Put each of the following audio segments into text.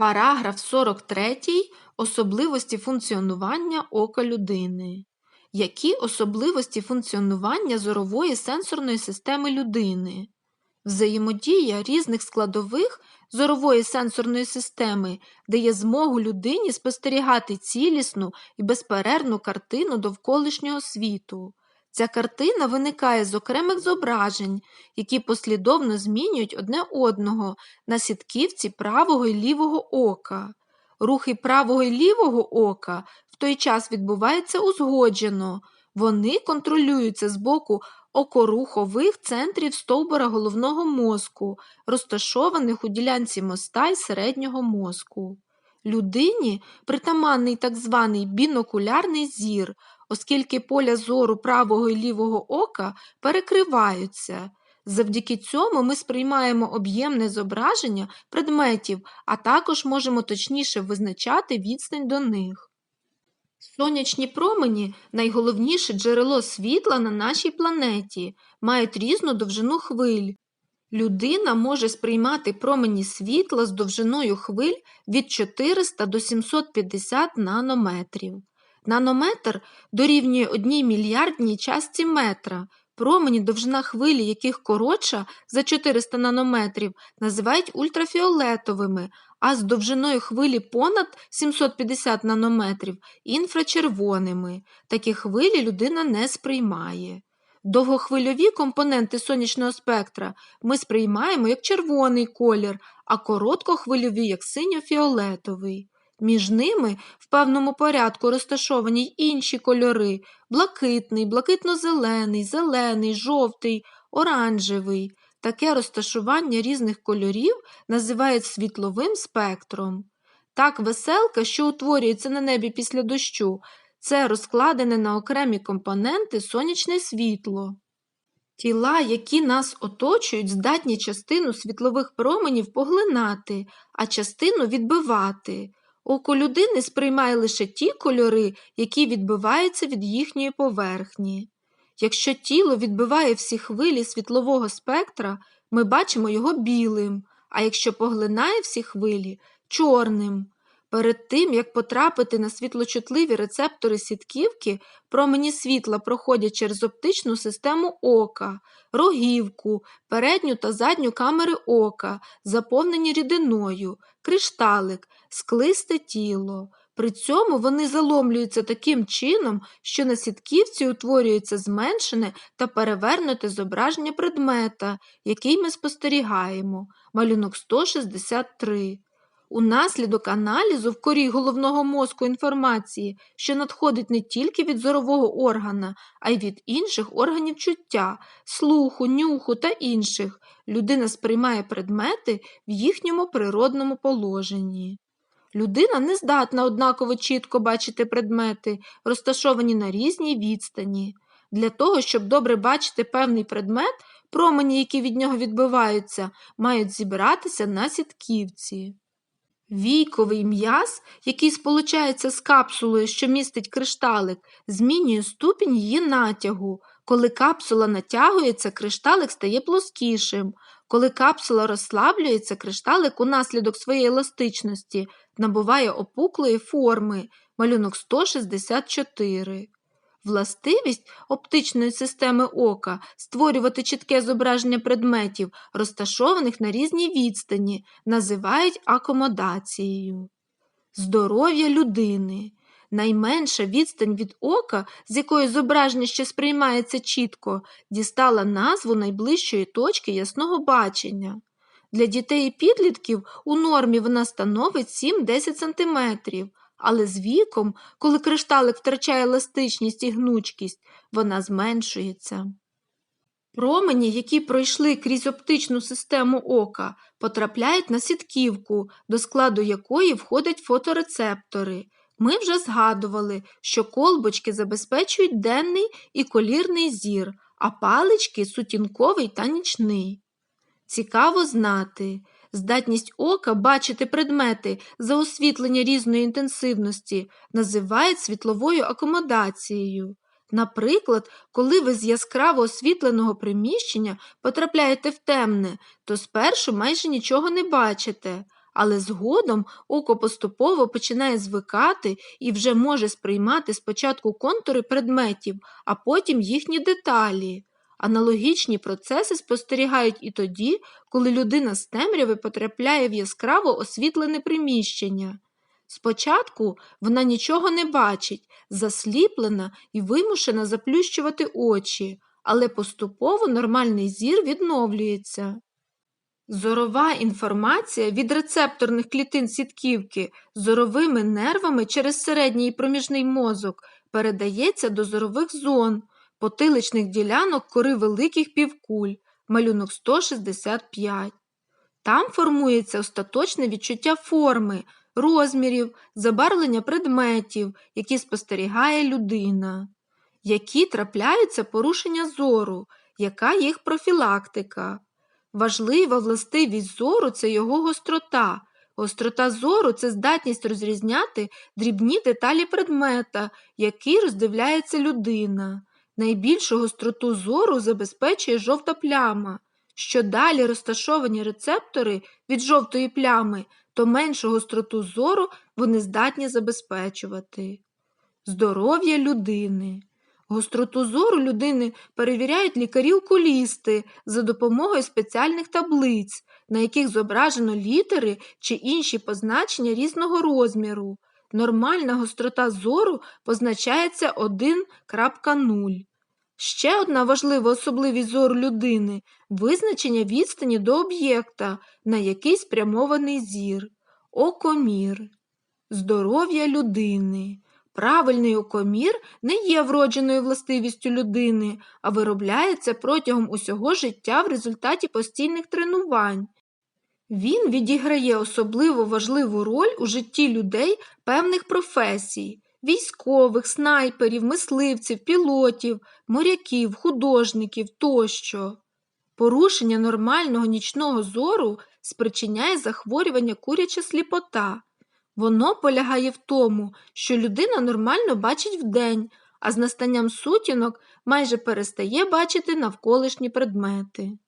Параграф 43. Особливості функціонування ока людини. Які особливості функціонування зорової сенсорної системи людини? Взаємодія різних складових зорової сенсорної системи дає змогу людині спостерігати цілісну і безперервну картину довколишнього світу. Ця картина виникає з окремих зображень, які послідовно змінюють одне одного на сітківці правого і лівого ока. Рухи правого і лівого ока в той час відбуваються узгоджено. Вони контролюються з боку окорухових центрів стовбура головного мозку, розташованих у ділянці моста й середнього мозку. Людині притаманний так званий бінокулярний зір, оскільки поля зору правого і лівого ока перекриваються. Завдяки цьому ми сприймаємо об'ємне зображення предметів, а також можемо точніше визначати відстань до них. Сонячні промені найголовніше джерело світла на нашій планеті, мають різну довжину хвиль. Людина може сприймати промені світла з довжиною хвиль від 400 до 750 нанометрів. Нанометр дорівнює 1 мільярдній частці метра. Промені, довжина хвилі, яких коротша за 400 нанометрів, називають ультрафіолетовими, а з довжиною хвилі понад 750 нанометрів інфрачервоними. Такі хвилі людина не сприймає. Довгохвильові компоненти сонячного спектра ми сприймаємо як червоний колір, а короткохвильові як синьо-фіолетовий. Між ними в певному порядку розташовані й інші кольори блакитний, блакитно-зелений, зелений, жовтий, оранжевий. Таке розташування різних кольорів називають світловим спектром. Так, веселка, що утворюється на небі після дощу, це розкладене на окремі компоненти сонячне світло. Тіла, які нас оточують, здатні частину світлових променів поглинати, а частину відбивати. Око людини сприймає лише ті кольори, які відбиваються від їхньої поверхні. Якщо тіло відбиває всі хвилі світлового спектра, ми бачимо його білим, а якщо поглинає всі хвилі чорним. Перед тим, як потрапити на світлочутливі рецептори сітківки, промені світла проходять через оптичну систему ока, рогівку, передню та задню камери ока, заповнені рідиною, кришталик, склисте тіло. При цьому вони заломлюються таким чином, що на сітківці утворюється зменшене та перевернуте зображення предмета, який ми спостерігаємо, малюнок 163. Унаслідок аналізу в корі головного мозку інформації, що надходить не тільки від зорового органа, а й від інших органів чуття, слуху, нюху та інших, людина сприймає предмети в їхньому природному положенні. Людина не здатна однаково чітко бачити предмети, розташовані на різній відстані. Для того, щоб добре бачити певний предмет, промені, які від нього відбиваються, мають зібратися на сітківці. Війковий м'яз, який сполучається з капсулою, що містить кришталик, змінює ступінь її натягу. Коли капсула натягується, кришталик стає плоскішим. Коли капсула розслаблюється, кришталик унаслідок своєї еластичності набуває опуклої форми, малюнок 164. Властивість оптичної системи ока створювати чітке зображення предметів, розташованих на різній відстані, називають акомодацією. Здоров'я людини. Найменша відстань від ока, з якої зображення ще сприймається чітко, дістала назву найближчої точки ясного бачення. Для дітей і підлітків у нормі вона становить 7-10 см, але з віком, коли кришталик втрачає еластичність і гнучкість, вона зменшується. Промені, які пройшли крізь оптичну систему ока, потрапляють на сітківку, до складу якої входять фоторецептори. Ми вже згадували, що колбочки забезпечують денний і колірний зір, а палички сутінковий та нічний. Цікаво знати, здатність ока бачити предмети за освітлення різної інтенсивності називають світловою акомодацією. Наприклад, коли ви з яскраво освітленого приміщення потрапляєте в темне, то спершу майже нічого не бачите, але згодом око поступово починає звикати і вже може сприймати спочатку контури предметів, а потім їхні деталі. Аналогічні процеси спостерігають і тоді, коли людина з темряви потрапляє в яскраво освітлене приміщення. Спочатку вона нічого не бачить, засліплена і вимушена заплющувати очі, але поступово нормальний зір відновлюється. Зорова інформація від рецепторних клітин сітківки зоровими нервами через середній і проміжний мозок передається до зорових зон, потиличних ділянок кори великих півкуль, малюнок 165. Там формується остаточне відчуття форми, розмірів, забарвлення предметів, які спостерігає людина, які трапляються порушення зору, яка їх профілактика. Важлива властивість зору це його гострота. Гострота зору це здатність розрізняти дрібні деталі предмета, які роздивляється людина. Найбільшу гостроту зору забезпечує жовта пляма. Що далі розташовані рецептори від жовтої плями, то меншу гостроту зору вони здатні забезпечувати. Здоров'я людини. Гостроту зору людини перевіряють лікарі-окулісти за допомогою спеціальних таблиць, на яких зображено літери чи інші позначення різного розміру. Нормальна гострота зору позначається 1.0. Ще одна важлива особливість зору людини визначення відстані до об'єкта, на який спрямований зір, окомір, здоров'я людини. Правильний окомір не є вродженою властивістю людини, а виробляється протягом усього життя в результаті постійних тренувань. Він відіграє особливо важливу роль у житті людей певних професій військових, снайперів, мисливців, пілотів, моряків, художників тощо. Порушення нормального нічного зору спричиняє захворювання куряча сліпота. Воно полягає в тому, що людина нормально бачить вдень, а з настанням сутінок майже перестає бачити навколишні предмети.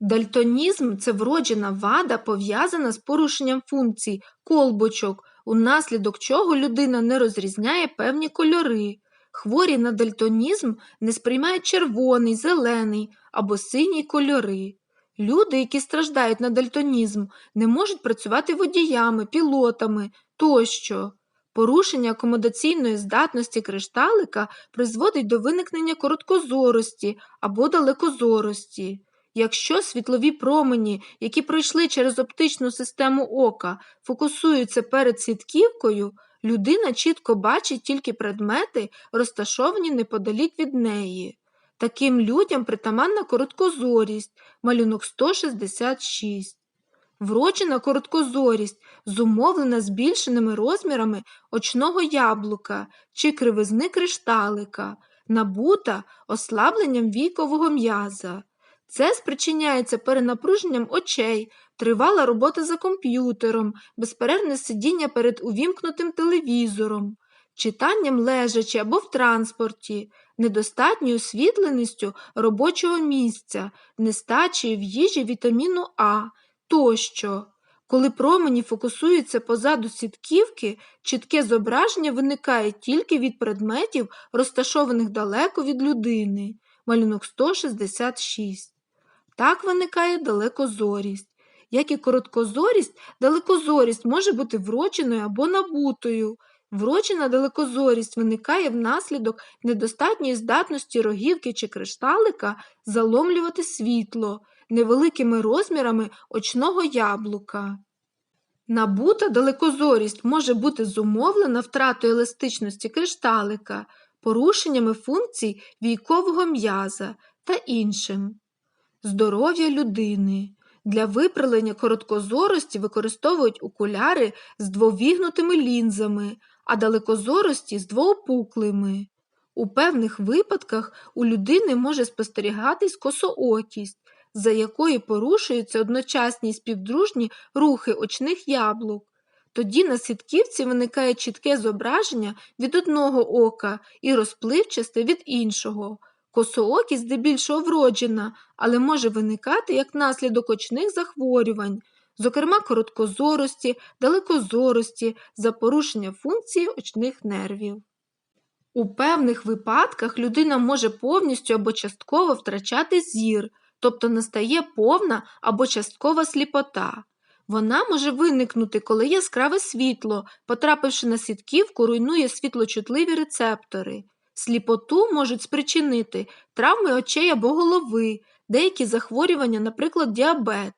Дальтонізм це вроджена вада, пов'язана з порушенням функцій колбочок, унаслідок чого людина не розрізняє певні кольори. Хворі на дальтонізм не сприймають червоний, зелений або синій кольори. Люди, які страждають на дальтонізм, не можуть працювати водіями, пілотами тощо. Порушення акомодаційної здатності кришталика призводить до виникнення короткозорості або далекозорості. Якщо світлові промені, які пройшли через оптичну систему ока, фокусуються перед сітківкою, людина чітко бачить тільки предмети, розташовані неподалік від неї. Таким людям притаманна короткозорість, малюнок 166. Вроджена короткозорість зумовлена збільшеними розмірами очного яблука чи кривизни кришталика, набута ослабленням вікового м'яза. Це спричиняється перенапруженням очей, тривала робота за комп'ютером, безперервне сидіння перед увімкнутим телевізором, читанням лежачи або в транспорті, недостатньою освітленістю робочого місця, нестачею в їжі вітаміну А тощо. Коли промені фокусуються позаду сітківки, чітке зображення виникає тільки від предметів, розташованих далеко від людини. Малюнок 166. Так виникає далекозорість. Як і короткозорість, далекозорість може бути вроченою або набутою. Врочена далекозорість виникає внаслідок недостатньої здатності рогівки чи кришталика заломлювати світло невеликими розмірами очного яблука. Набута далекозорість може бути зумовлена втратою еластичності кришталика, порушеннями функцій війкового м'яза та іншим. Здоров'я людини. Для виправлення короткозорості використовують окуляри з двовігнутими лінзами, а далекозорості з двоопуклими. У певних випадках у людини може спостерігатись косоокість, за якою порушуються одночасні співдружні рухи очних яблук. Тоді на сітківці виникає чітке зображення від одного ока і розпливчасте від іншого. Косоокість здебільшого вроджена, але може виникати як наслідок очних захворювань. зокрема короткозорості, далекозорості за порушення функції очних нервів. У певних випадках людина може повністю або частково втрачати зір, тобто настає повна або часткова сліпота. Вона може виникнути, коли яскраве світло, потрапивши на сітківку, руйнує світлочутливі рецептори. Сліпоту можуть спричинити травми очей або голови, деякі захворювання, наприклад, діабет.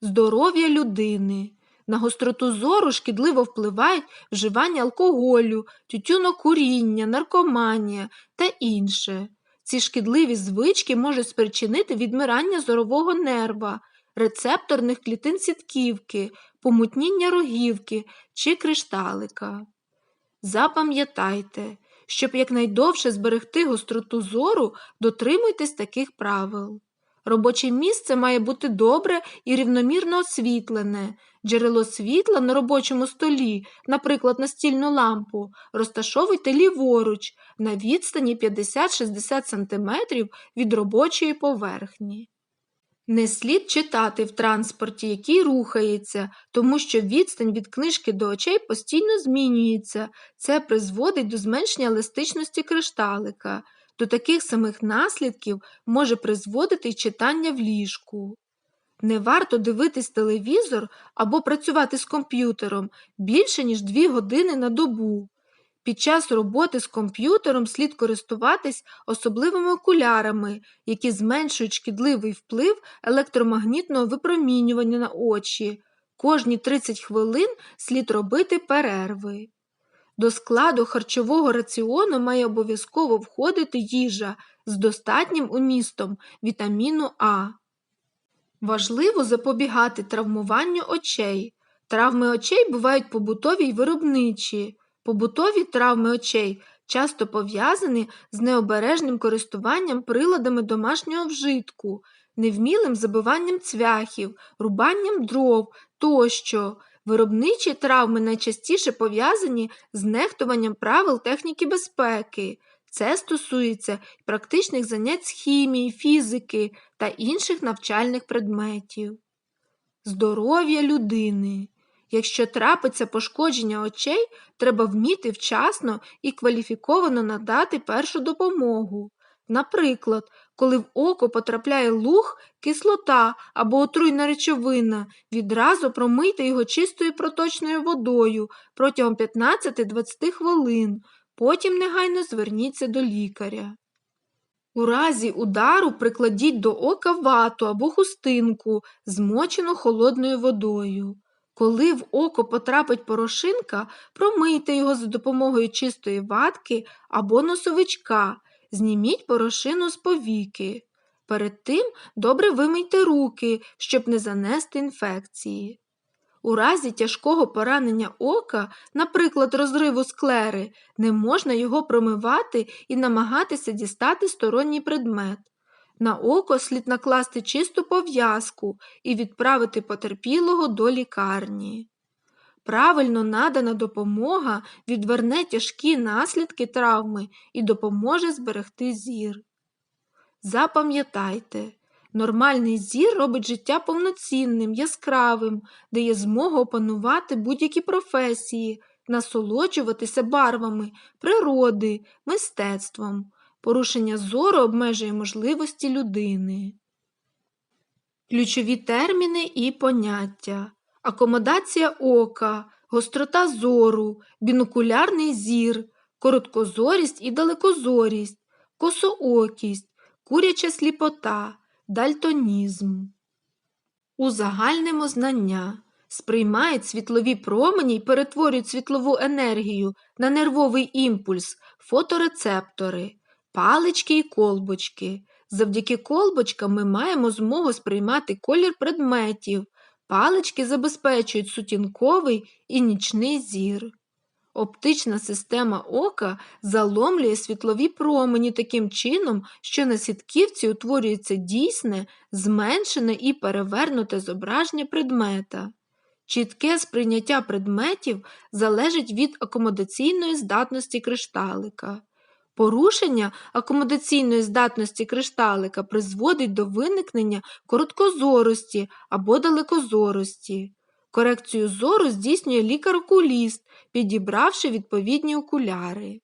Здоров'я людини. На гостроту зору шкідливо впливають вживання алкоголю, тютюнокуріння, наркоманія та інше. Ці шкідливі звички можуть спричинити відмирання зорового нерва, рецепторних клітин сітківки, помутніння рогівки чи кришталика. Запам'ятайте, щоб якнайдовше зберегти гостроту зору, дотримуйтесь таких правил. Робоче місце має бути добре і рівномірно освітлене. Джерело світла на робочому столі, наприклад, настільну лампу, розташовуйте ліворуч на відстані 50-60 см від робочої поверхні. Не слід читати в транспорті, який рухається, тому що відстань від книжки до очей постійно змінюється. Це призводить до зменшення еластичності кришталика. До таких самих наслідків може призводити й читання в ліжку. Не варто дивитись телевізор або працювати з комп'ютером більше, ніж 2 години на добу. Під час роботи з комп'ютером слід користуватись особливими окулярами, які зменшують шкідливий вплив електромагнітного випромінювання на очі. Кожні 30 хвилин слід робити перерви. До складу харчового раціону має обов'язково входити їжа з достатнім умістом вітаміну А. Важливо запобігати травмуванню очей. Травми очей бувають побутові й виробничі. Побутові травми очей часто пов'язані з необережним користуванням приладами домашнього вжитку, невмілим забиванням цвяхів, рубанням дров тощо. Виробничі травми найчастіше пов'язані з нехтуванням правил техніки безпеки. Це стосується практичних занять з хімії, фізики та інших навчальних предметів. Здоров'я людини. Якщо трапиться пошкодження очей, треба вміти вчасно і кваліфіковано надати першу допомогу. Наприклад, коли в око потрапляє луг, кислота або отруйна речовина, відразу промийте його чистою проточною водою протягом 15-20 хвилин, потім негайно зверніться до лікаря. У разі удару прикладіть до ока вату або хустинку, змочену холодною водою. Коли в око потрапить порошинка, промийте його за допомогою чистої ватки або носовичка, зніміть порошину з повіки. Перед тим добре вимийте руки, щоб не занести інфекції. У разі тяжкого поранення ока, наприклад, розриву склери, не можна його промивати і намагатися дістати сторонній предмет. На око слід накласти чисту пов'язку і відправити потерпілого до лікарні. Правильно надана допомога відверне тяжкі наслідки травми і допоможе зберегти зір. Запам'ятайте, нормальний зір робить життя повноцінним, яскравим, дає змогу опанувати будь-які професії, насолоджуватися барвами, природи, мистецтвом. Порушення зору обмежує можливості людини. Ключові терміни і поняття акомодація ока, гострота зору, бінокулярний зір, короткозорість і далекозорість, косоокість, куряча сліпота, дальтонізм. Узагальнимо знання. Сприймають світлові промені й перетворюють світлову енергію на нервовий імпульс, фоторецептори палички і колбочки. Завдяки колбочкам ми маємо змогу сприймати колір предметів. Палички забезпечують сутінковий і нічний зір. Оптична система ока заломлює світлові промені таким чином, що на сітківці утворюється дійсне, зменшене і перевернуте зображення предмета. Чітке сприйняття предметів залежить від акомодаційної здатності кришталика. Порушення акомодаційної здатності кришталика призводить до виникнення короткозорості або далекозорості. Корекцію зору здійснює лікар-окуліст, підібравши відповідні окуляри.